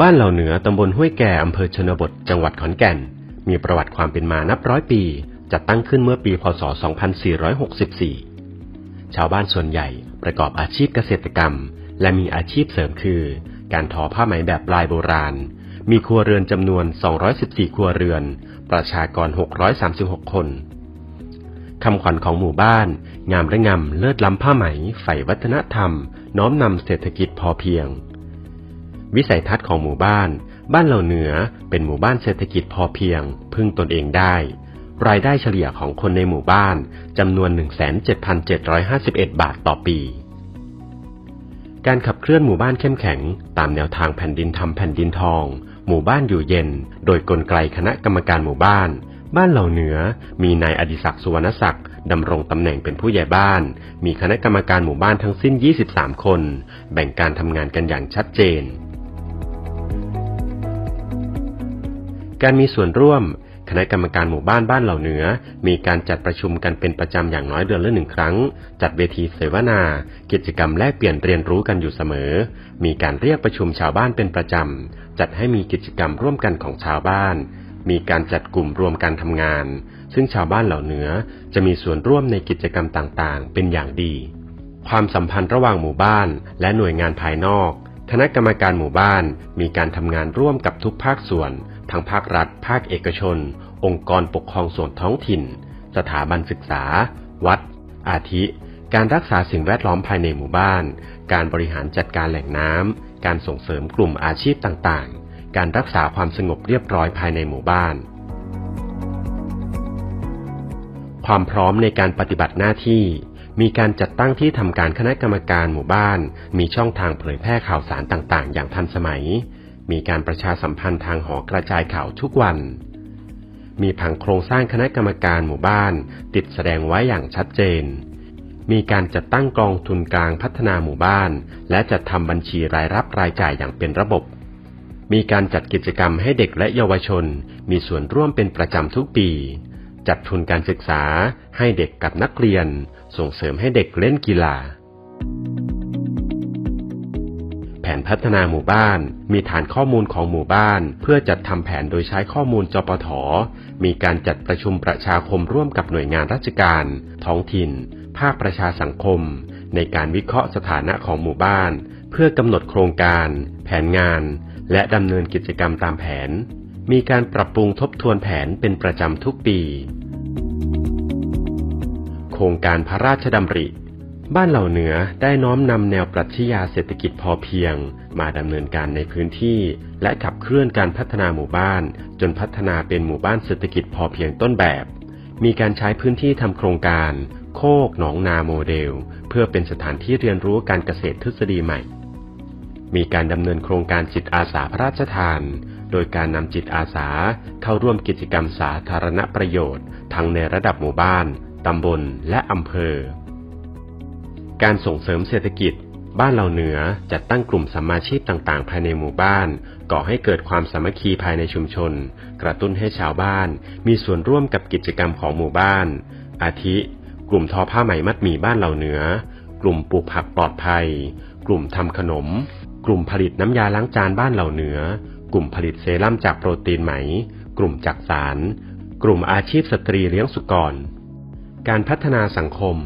บ้านเหล่าเหนือตำบลห้วยแก่อำเภอชนบท จังหวัดขอนแก่น มีประวัติความเป็นมานับร้อยปี จัดตั้งขึ้นเมื่อปี พศ 2464 ชาวบ้านส่วนใหญ่ประกอบอาชีพเกษตรกรรม และมีอาชีพเสริมคือ การทอผ้าไหมแบบลายโบราณ มีครัวเรือนจำนวน 214 ครัวเรือน ประชากร 636 คนคำขวัญของหมู่บ้าน งามและงำเลิศล้ำผ้าไหมใฝ่วัฒนธรรม น้อมนำเศรษฐกิจพอเพียง วิสัยทัศน์ของหมู่บ้าน บ้านเหล่าเหนือเป็นหมู่บ้านเศรษฐกิจพอเพียง พึ่งตนเองได้ รายได้เฉลี่ยของคนในหมู่บ้านจำนวน 17,751 บาทต่อปี การขับเคลื่อนหมู่บ้านเข้มแข็ง ตามแนวทางแผ่นดินทำแผ่นดินทอง หมู่บ้านอยู่เย็น โดยกลไกคณะกรรมการหมู่บ้าน บ้านเหล่าเหนือ มีนายอดิศักดิ์สุวรรณศักดิ์ดำรงตำแหน่งเป็นผู้ใหญ่บ้าน มีคณะกรรมการหมู่บ้านทั้งสิ้น 23 คน แบ่งการทำงานกันอย่างชัดเจน การมีส่วนร่วม คณะกรรมการหมู่บ้านบ้านเหล่าเหนือ มีการจัดประชุมกันเป็นประจำอย่างน้อยเดือนละหนึ่งครั้ง จัดเวทีเสวนา กิจกรรมแลกเปลี่ยนเรียนรู้กันอยู่เสมอ มีการเรียกประชุมชาวบ้านเป็นประจำ จัดให้มีกิจกรรมร่วมกันของชาวบ้าน มีการจัดกลุ่มรวมการทำงาน ซึ่งชาวบ้านเหล่าเหนือจะมีส่วนร่วมในกิจกรรมต่างๆ เป็นอย่างดี ความสัมพันธ์ระหว่างหมู่บ้าน และหน่วยงานภายนอกคณะกรรมการหมู่บ้านมีการทำงานร่วมกับทุกภาคส่วน ทั้งภาครัฐ ภาคเอกชน องค์กรปกครองส่วนท้องถิ่น สถาบันศึกษา วัด อาทิ การรักษาสิ่งแวดล้อมภายในหมู่บ้าน การบริหารจัดการแหล่งน้ำ การส่งเสริมกลุ่มอาชีพต่างๆ การรักษาความสงบเรียบร้อยภายในหมู่บ้าน ความพร้อมในการปฏิบัติหน้าที่มีการจัดตั้งที่ทำการคณะกรรมการหมู่บ้าน มีช่องทางเผยแพร่ข่าวสารต่างๆ อย่างทันสมัย มีการประชาสัมพันธ์ทางหอกระจายข่าวทุกวัน มีผังโครงสร้างคณะกรรมการหมู่บ้าน ติดแสดงไว้อย่างชัดเจน มีการจัดตั้งกองทุนกลางพัฒนาหมู่บ้าน และจัดทำบัญชีรายรับรายจ่ายอย่างเป็นระบบ มีการจัดกิจกรรมให้เด็กและเยาวชน มีส่วนร่วมเป็นประจำทุกปี จัดทุนการศึกษาให้เด็กกับนักเรียน ส่งเสริมให้เด็กเล่นกีฬาแผ นพัฒนาหมู่บ้าน มีฐานข้อมูลของหมู่บ้าน เพื่อจัดทำแผนโดยใช้ข้อมูลจปท มีการจัดประชุมประชาคมร่วมกับหน่วยงานราชการ ท้องถิ่น ภาคประชาสังคม ในการวิเคราะห์สถานะของหมู่บ้าน เพื่อกำหนดโครงการ แผนงาน และดำเนินกิจกรรมตามแผน มีการปรับปรุงทบทวนแผนเป็นประจำทุกปี โครงการพระราชดำริ บ้านเหล่าเหนือได้น้อมนำแนวปรัชญาเศรษฐกิจพอเพียง มาดำเนินการในพื้นที่ และขับเคลื่อนการพัฒนาหมู่บ้าน จนพัฒนาเป็นหมู่บ้านเศรษฐกิจพอเพียงต้นแบบ มีการใช้พื้นที่ทำโครงการ โคกหนองนาโมเดล เพื่อเป็นสถานที่เรียนรู้การเกษตรทฤษฎีใหม่ มีการดำเนินโครงการจิตอาสาพระราชทาน โดยการนำจิตอาสาเข้าร่วมกิจกรรมสาธารณประโยชน์ ทั้งในระดับหมู่บ้านตำบลและอำเภอ การส่งเสริมเศรษฐกิจ บ้านเหล่าเหนือจัดตั้งกลุ่มสมมาชีพต่างๆ ภายในหมู่บ้าน ก่อให้เกิดความสามัคคีภายในชุมชน กระตุ้นให้ชาวบ้าน มีส่วนร่วมกับกิจกรรมของหมู่บ้าน อาทิ กลุ่มทอผ้าไหมมัดหมี่บ้านเหล่าเหนือ กลุ่มปลูกผักปลอดภัย กลุ่มทำขนม กลุ่มผลิตน้ำยาล้างจานบ้านเหล่าเหนือ กลุ่มผลิตเซรั่มจากโปรตีนไหม กลุ่มจักสาร กลุ่มอาชีพสตรีเลี้ยงสุกร การพัฒนาสังคม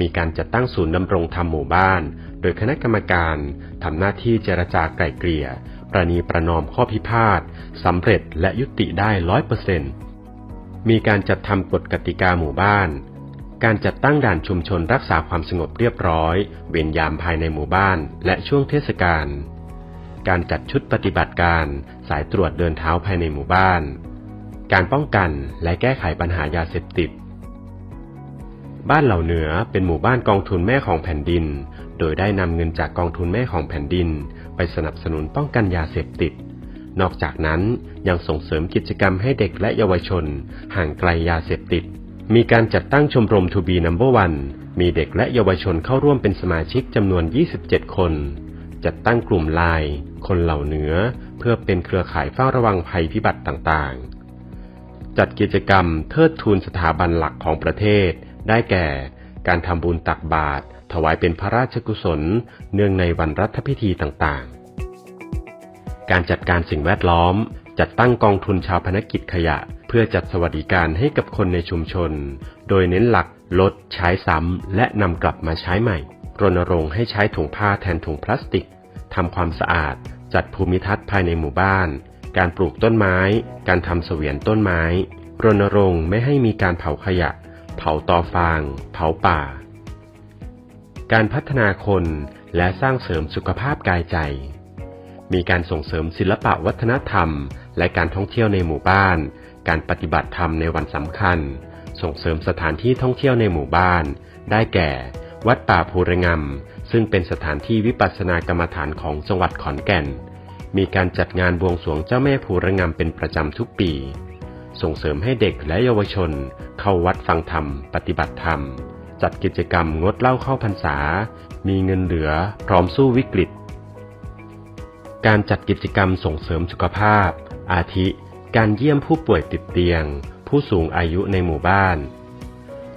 มีการจัดตั้งศูนย์ดำรงธรรมหมู่บ้าน โดยคณะกรรมการทำหน้าที่เจรจาไกล่เกลี่ย ประนีประนอมข้อพิพาทสำเร็จและยุติได้ร้อยเปอร์เซ็นต์มีการจัดทำกฎกติกาหมู่บ้าน การจัดตั้งด่านชุมชนรักษาความสงบเรียบร้อย เวรยามภายในหมู่บ้านและช่วงเทศกาล การจัดชุดปฏิบัติการ สายตรวจเดินเท้าภายในหมู่บ้าน การป้องกันและแก้ไขปัญหายาเสพติด บ้านเหล่าเหนือเป็นหมู่บ้านกองทุนแม่ของแผ่นดิน โดยได้นำเงินจากกองทุนแม่ของแผ่นดิน ไปสนับสนุนป้องกันยาเสพติด นอกจากนั้นยังส่งเสริมกิจกรรมให้เด็กและเยาวชน ห่างไกลยาเสพติด มีการจัดตั้งชมรมทูบีนัมเบอร์วันมีเด็กและเยาวชนเข้าร่วมเป็นสมาชิกจำนวน 27 คน จัดตั้งกลุ่มไลน์คนเหล่าเหนือ เพื่อเป็นเครือข่ายเฝ้าระวังภัยพิบัติต่างๆ จัดกิจกรรมเทิดทูนสถาบันหลักของประเทศ ได้แก่ การทำบุญตักบาตรถวายเป็นพระราชกุศล เนื่องในวันรัฐพิธีต่างๆ การจัดการสิ่งแวดล้อม จัดตั้งกองทุนชาวพนกิจขยะ เพื่อจัดสวัสดิการให้กับคนในชุมชน โดยเน้นหลักลดใช้ซ้ำและนำกลับมาใช้ใหม่ รณรงค์ให้ใช้ถุงผ้าแทนถุงพลาสติกทำความสะอาด จัดภูมิทัศน์ภายในหมู่บ้าน การปลูกต้นไม้ การทำเสวียนต้นไม้ รณรงค์ไม่ให้มีการเผาขยะ เผาตอฟาง เผาป่า การพัฒนาคนและสร้างเสริมสุขภาพกายใจ มีการส่งเสริมศิลปะวัฒนธรรม และการท่องเที่ยวในหมู่บ้าน การปฏิบัติธรรมในวันสำคัญ ส่งเสริมสถานที่ท่องเที่ยวในหมู่บ้าน ได้แก่ วัดป่าภูระงำซึ่งเป็นสถานที่วิปัสสนากรรมฐานของจังหวัดขอนแก่น มีการจัดงานบวงสรวงเจ้าแม่ภูระงำเป็นประจำทุกปี ส่งเสริมให้เด็กและเยาวชน เข้าวัดฟังธรรม ปฏิบัติธรรม จัดกิจกรรมงดเหล้าเข้าพรรษา มีเงินเหลือพร้อมสู้วิกฤต การจัดกิจกรรมส่งเสริมสุขภาพ อาทิ การเยี่ยมผู้ป่วยติดเตียง ผู้สูงอายุในหมู่บ้าน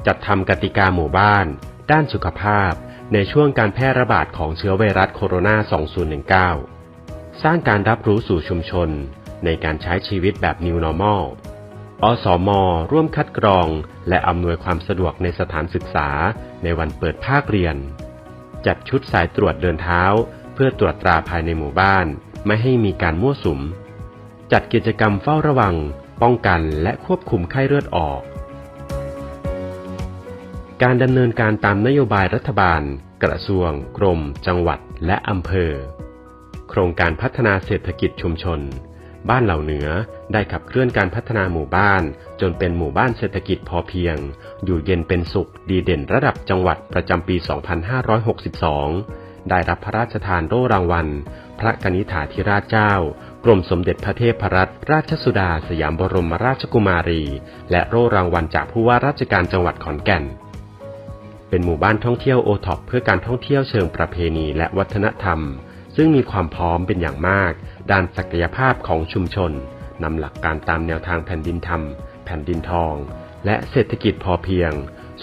จัดทำกติกาหมู่บ้าน ด้านสุขภาพ ในช่วงการแพร่ระบาดของเชื้อไวรัสโคโรนา 2019 สร้างการรับรู้สู่ชุมชนในการใช้ชีวิตแบบ New Normal อสมร่วมคัดกรอง และอำนวยความสะดวกในสถานศึกษาในวันเปิดภาคเรียน จัดชุดสายตรวจเดินเท้า เพื่อตรวจตราภายในหมู่บ้าน ไม่ให้มีการมั่วสุม จัดกิจกรรมเฝ้าระวัง ป้องกันและควบคุมไข้เลือดออก การดำเนินการตามนโยบายรัฐบาล กระทรวง กรม จังหวัด และอำเภอ โครงการพัฒนาเศรษฐกิจชุมชน บ้านเหล่าเหนือได้ขับเคลื่อนการพัฒนาหมู่บ้าน จนเป็นหมู่บ้านเศรษฐกิจพอเพียง อยู่เย็นเป็นสุขดีเด่นระดับจังหวัดประจำปี 2562 ได้รับพระราชทานโล่รางวัล พระกนิษฐาธิราชเจ้ากรมสมเด็จพระเทพรัตนราชสุดาสยามบรมราชกุมารี และโล่รางวัลจากผู้ว่าราชการจังหวัดขอนแก่น เป็นหมู่บ้านท่องเที่ยวโอท็อปเพื่อการท่องเที่ยวเชิงประเพณีและวัฒนธรรม ซึ่งมีความพร้อมเป็นอย่างมาก ด้านศักยภาพของชุมชนนำหลักการตามแนวทางแผ่นดินธรรม แผ่นดินทอง และเศรษฐกิจพอเพียง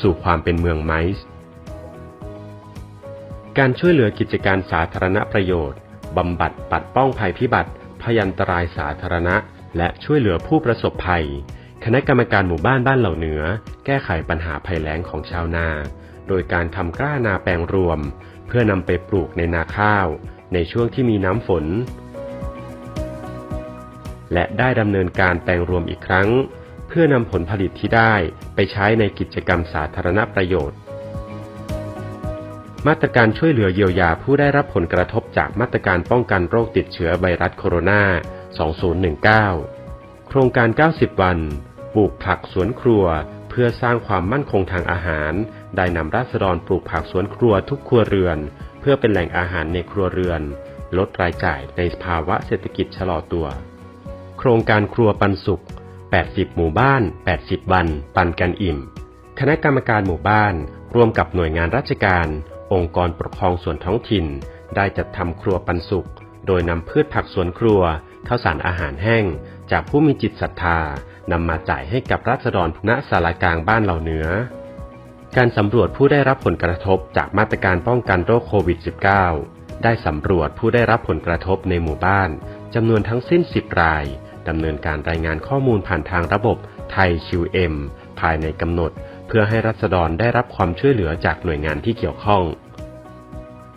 สู่ความเป็นเมืองไม้การช่วยเหลือกิจการสาธารณประโยชน์บำบัดปัดป้องภัยพิบัติพยันตรายสาธารณะ และช่วยเหลือผู้ประสบภัย คณะกรรมการหมู่บ้านบ้านเหล่าเหนือ แก้ไขปัญหาภัยแล้งของชาวนา โดยการทำกล้านาแปลงรวม เพื่อนำไปปลูกในนาข้าว ในช่วงที่มีน้ำฝน และได้ดำเนินการแปลงรวมอีกครั้ง เพื่อนำผลผลิตที่ได้ไปใช้ในกิจกรรมสาธารณประโยชน์ มาตรการช่วยเหลือเยียวยาผู้ได้รับผลกระทบจากมาตรการป้องกันโรคติดเชื้อไวรัสโคโรนา 2019 โครงการ 90 วัน ปลูกผักสวนครัว เพื่อสร้างความมั่นคงทางอาหาร ได้นำราษฎรปลูกผักสวนครัวทุกครัวเรือน เพื่อเป็นแหล่งอาหารในครัวเรือน ลดรายจ่ายในภาวะเศรษฐกิจชะลอตัว โครงการครัวปันสุข 80 หมู่บ้าน 80 วัน ปันกันอิ่ม คณะกรรมการหมู่บ้าน ร่วมกับหน่วยงานราชการ องค์กรปกครองส่วนท้องถิ่น ได้จัดทำครัวปันสุข โดยนำพืชผักสวนครัวข้าวสารอาหารแห้ง จากผู้มีจิตศรัทธานำมาจ่ายให้กับราษฎรณสารกลางบ้านเหล่าเหนือ การสำรวจผู้ได้รับผลกระทบจากมาตรการป้องกันโรคโควิด -19 ได้สำรวจผู้ได้รับผลกระทบในหมู่บ้านจำนวนทั้งสิ้น 10 ราย ดำเนินการรายงานข้อมูลผ่านทางระบบไทย QM ภายในกำหนด เพื่อให้รัษฎรได้รับความช่วยเหลือจากหน่วยงานที่เกี่ยวข้อง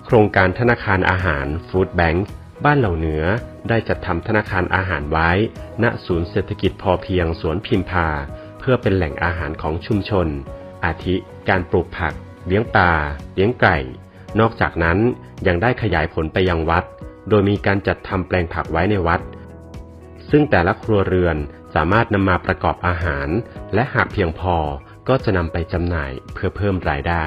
โครงการธนาคารอาหารฟู้ดแบงค์บ้านเหล่าเหนือได้จัดทำธนาคารอาหารไว้ ณศูนย์เศรษฐกิจพอเพียงสวนพิมพา เพื่อเป็นแหล่งอาหารของชุมชน อาทิ การปลูกผัก เลี้ยงปลา เลี้ยงไก่ นอกจากนั้นยังได้ขยายผลไปยังวัด โดยมีการจัดทำแปลงผักไว้ในวัด ซึ่งแต่ละครัวเรือนสามารถนำมาประกอบอาหาร และหากเพียงพอก็จะนำไปจำหน่ายเพื่อเพิ่มรายได้